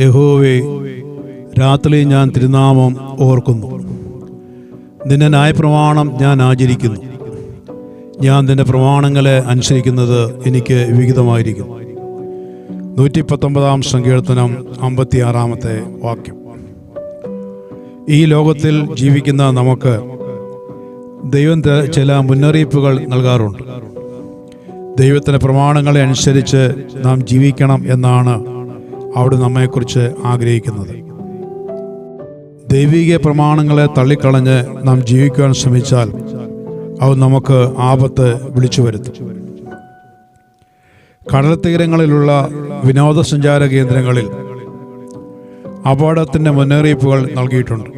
യഹോവേ രാത്രി ഞാൻ തിരുനാമം ഓർക്കുന്നു. നിന്റെ ന്യായപ്രമാണം ഞാൻ ആചരിക്കുന്നു. ഞാൻ നിന്റെ പ്രമാണങ്ങളെ അനുസരിക്കുന്നത് എനിക്ക് വിഹിതമായിരിക്കും. നൂറ്റി പത്തൊമ്പതാം സങ്കീർത്തനം അമ്പത്തിയാറാമത്തെ വാക്യം. ഈ ലോകത്തിൽ ജീവിക്കുന്ന നമുക്ക് ദൈവം ചില മുന്നറിയിപ്പുകൾ നൽകാറുണ്ട്. ദൈവത്തിന്റെ പ്രമാണങ്ങളെ അനുസരിച്ച് നാം ജീവിക്കണം എന്നാണ് അവിടെ നമ്മെക്കുറിച്ച് ആഗ്രഹിക്കുന്നത്. ദൈവിക പ്രമാണങ്ങളെ തള്ളിക്കളഞ്ഞ് നാം ജീവിക്കാൻ ശ്രമിച്ചാൽ അവ നമുക്ക് ആപത്ത് വിളിച്ചു വരുത്തും. കടൽ തീരങ്ങളിലുള്ള വിനോദസഞ്ചാര കേന്ദ്രങ്ങളിൽ അപകടത്തിന്റെ മുന്നറിയിപ്പുകൾ നൽകിയിട്ടുണ്ട്.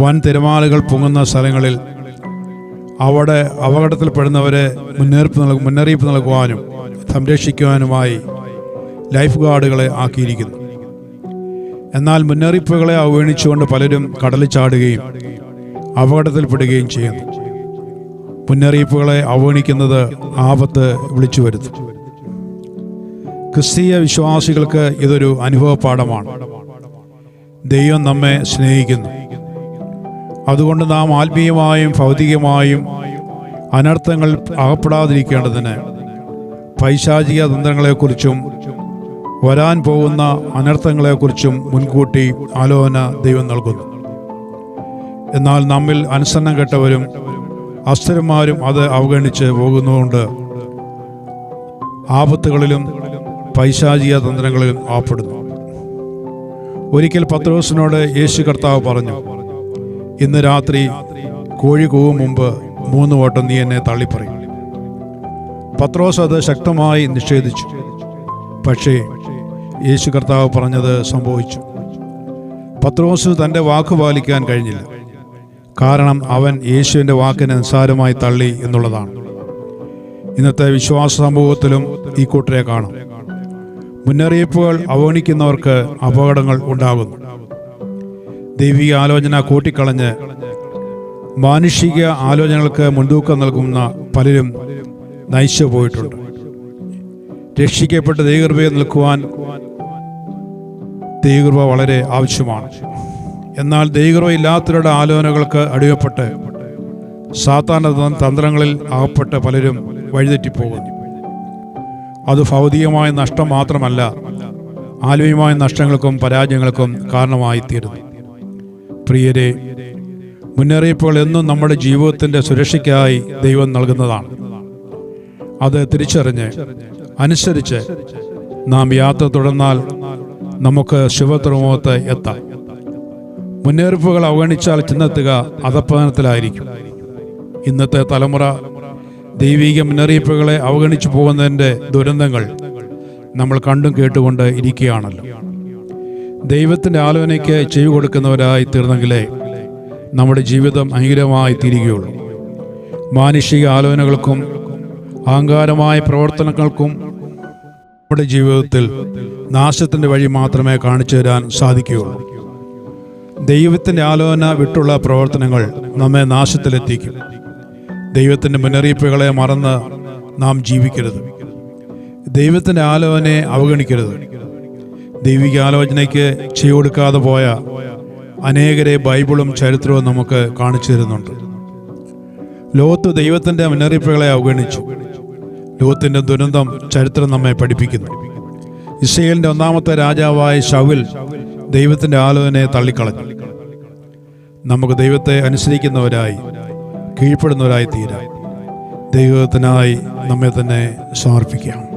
വൻ തിരമാലകൾ പൊങ്ങുന്ന സ്ഥലങ്ങളിൽ അവിടെ അപകടത്തിൽപ്പെടുന്നവരെ മുന്നേറിപ്പ് നൽകും മുന്നറിയിപ്പ് നൽകുവാനും സംരക്ഷിക്കുവാനുമായി ലൈഫ് ഗാർഡുകളെ ആക്കിയിരിക്കുന്നു. എന്നാൽ മുന്നറിയിപ്പുകളെ അവഗണിച്ചുകൊണ്ട് പലരും കടലിൽ ചാടുകയും അപകടത്തിൽപ്പെടുകയും ചെയ്യുന്നു. മുന്നറിയിപ്പുകളെ അവഗണിക്കുന്നത് ആപത്ത് വിളിച്ചു വരുത്തും. ക്രിസ്തീയ വിശ്വാസികൾക്ക് ഇതൊരു അനുഭവപാഠമാണ്. ദൈവം നമ്മെ സ്നേഹിക്കുന്നു. അതുകൊണ്ട് നാം ആത്മീയമായും ഭൗതികമായും അനർത്ഥങ്ങൾ അകപ്പെടാതിരിക്കേണ്ടതിന് പൈശാചിക തന്ത്രങ്ങളെക്കുറിച്ചും വരാൻ പോകുന്ന അനർത്ഥങ്ങളെക്കുറിച്ചും മുൻകൂട്ടി ആലോചന ദൈവം നൽകുന്നു. എന്നാൽ നമ്മിൽ അനുസരണം കെട്ടവരും അസ്ഥിരന്മാരും അത് അവഗണിച്ച് പോകുന്നതുകൊണ്ട് ആപത്തുകളിലും പൈശാചിക തന്ത്രങ്ങളിലും ആപ്പെടുന്നു. ഒരിക്കൽ പത്രോസിനോട് യേശു കർത്താവ് പറഞ്ഞു ഇന്ന് രാത്രി കോഴി കൂവും മുമ്പ് മൂന്ന് വട്ടം നീ എന്നെ തള്ളിപ്പറയും. പത്രോസ് അത് ശക്തമായി നിഷേധിച്ചു. പക്ഷേ യേശു കർത്താവ് പറഞ്ഞത് സംഭവിച്ചു. പത്രോസ് തന്റെ വാക്ക് പാലിക്കാൻ കഴിഞ്ഞില്ല. കാരണം അവൻ യേശുവിന്റെ വാക്കിനെ നിസ്സാരമായി തള്ളി എന്നുള്ളതാണ്. ഇന്നത്തെ വിശ്വാസ സമൂഹത്തിലും ഈ കൂട്ടരെ കാണും. മുന്നറിയിപ്പുകൾ അവഗണിക്കുന്നവർക്ക് അപകടങ്ങൾ ഉണ്ടാകുന്നു. ദൈവിക ആലോചന കൂട്ടിക്കളഞ്ഞ് മാനുഷിക ആലോചനകൾക്ക് മുൻതൂക്കം നൽകുന്ന പലരും നയിച്ചു പോയിട്ടുണ്ട്. രക്ഷിക്കപ്പെട്ട ദൈവകൃപയെ നിൽക്കുവാൻ ദൈവകൃപ വളരെ ആവശ്യമാണ്. എന്നാൽ ദൈവകൃപ ഇല്ലാത്തവരുടെ ആലോചനകൾക്ക് അടിവപ്പെട്ട് സാത്താന്റെ തന്ത്രങ്ങളിൽ അകപ്പെട്ട് പലരും വഴിതെറ്റിപ്പോകുന്നു. അത് ഭൗതികമായ നഷ്ടം മാത്രമല്ല ആത്മീയമായ നഷ്ടങ്ങൾക്കും പരാജയങ്ങൾക്കും കാരണമായി തീരുന്നു പ്രിയരെ മുന്നറിയിപ്പുകൾ എന്നും നമ്മുടെ ജീവിതത്തിന്റെ സുരക്ഷയ്ക്കായി ദൈവം നൽകുന്നതാണ്. അത് തിരിച്ചറിഞ്ഞ് അനുസരിച്ച് നാം യാത്ര തുടർന്നാൽ നമുക്ക് ശുഭതുറമുഖത്ത് എത്താം. മുന്നറിയിപ്പുകൾ അവഗണിച്ചാൽ ചെന്നെത്തുക അധപ്പതനത്തിലായിരിക്കും ഇന്നത്തെ തലമുറ ദൈവിക മുന്നറിയിപ്പുകളെ അവഗണിച്ചു പോകുന്നതിന്റെ ദുരന്തങ്ങൾ നമ്മൾ കണ്ടും കേട്ടുകൊണ്ട് ഇരിക്കുകയാണല്ലോ. ദൈവത്തിന്റെ ആലോചനയ്ക്ക് ചെവി കൊടുക്കുന്നവരായി തീർന്നെങ്കിലേ നമ്മുടെ ജീവിതം അനുകൂലമായി തീരുകയുള്ളൂ. മാനുഷിക ആലോചനകൾക്കും അഹങ്കാരമായ പ്രവർത്തനങ്ങൾക്കും നമ്മുടെ ജീവിതത്തിൽ നാശത്തിന്റെ വഴി മാത്രമേ കാണിച്ചു തരാൻ സാധിക്കുകയുള്ളൂ. ദൈവത്തിന്റെ ആലോചന വിട്ടുള്ള പ്രവർത്തനങ്ങൾ നമ്മെ നാശത്തിലെത്തിക്കും. ദൈവത്തിന്റെ മുന്നറിയിപ്പുകളെ മറന്ന് നാം ജീവിക്കരുത്. ദൈവത്തിന്റെ ആലോചനയെ അവഗണിക്കരുത്. ദൈവിക ആലോചനയ്ക്ക് ചെയ്തു കൊടുക്കാതെ പോയ അനേകരെ ബൈബിളും ചരിത്രവും നമുക്ക് കാണിച്ചു തരുന്നുണ്ട്. ലോകത്ത് ദൈവത്തിന്റെ മുന്നറിയിപ്പുകളെ അവഗണിച്ചു. ലോകത്തിന്റെ ദുരന്തം ചരിത്രം നമ്മെ പഠിപ്പിക്കുന്നു. ഇസ്രയേലിന്റെ ഒന്നാമത്തെ രാജാവായ ഷൗൽ ദൈവത്തിന്റെ ആലോചനയെ തള്ളിക്കളഞ്ഞു. നമുക്ക് ദൈവത്തെ അനുസരിക്കുന്നവരായി കീഴ്പ്പെടുന്നവരായി തീരാം. ദൈവത്തിനായി നമ്മെ തന്നെ സമർപ്പിക്കാം.